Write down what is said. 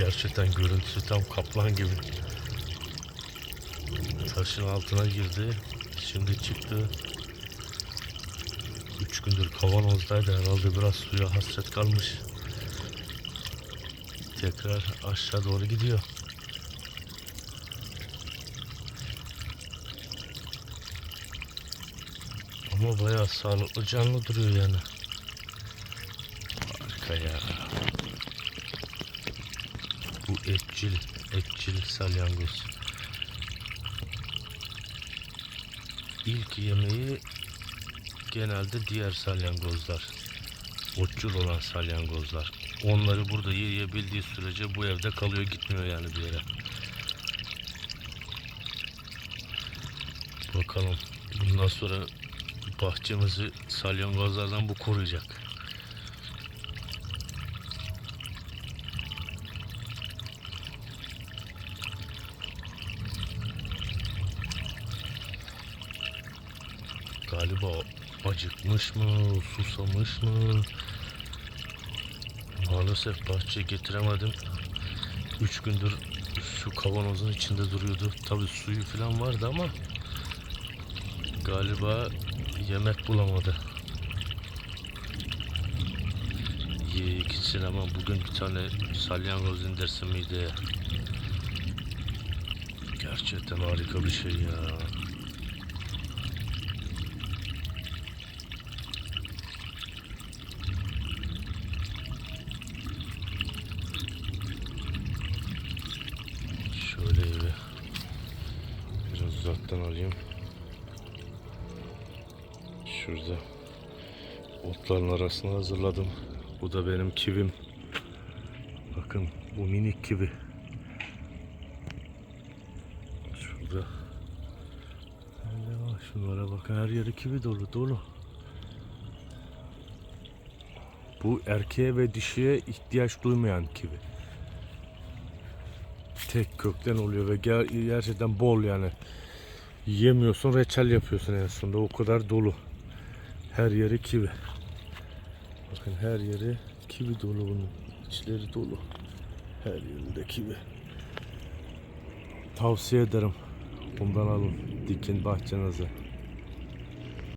Gerçekten görüntüsü tam kaplan gibi. Taşın altına girdi. Şimdi çıktı. Üç gündür kavanozdaydı herhalde biraz suya hasret kalmış. Tekrar aşağı doğru gidiyor. Ama bayağı sağlıklı canlı duruyor yani. Harika ya. Etçil, etçil salyangoz. İlk yemeği genelde diğer salyangozlar. Otçul olan salyangozlar. Onları burada yiyebildiği sürece bu evde kalıyor gitmiyor yani bir yere. Bakalım bundan sonra bahçemizi salyangozlardan bu koruyacak. Galiba acıkmış mı, susamış mı? Maalesef bahçeye getiremedim. Üç gündür şu kavanozun içinde duruyordu. Tabi suyu falan vardı ama galiba yemek bulamadı. Yiyik için ama bugün bir tane salyangoz indirsin mideye. Gerçekten harika bir şey ya. Uzaktan alayım. Şurada otların arasına hazırladım. Bu da benim kivim. Bakın bu minik kivi. Şurada. Şunlara bakın her yeri kivi dolu dolu. Bu erkeğe ve dişiye ihtiyaç duymayan kivi tek kökten oluyor ve ger- gerçekten bol yani. Yemiyorsun reçel yapıyorsun en sonunda o kadar dolu. Her yeri kivi. Bakın her yeri kivi dolu bunun. İçleri dolu. Her yerinde kivi. Tavsiye ederim. Bundan alın. Dikin bahçenize.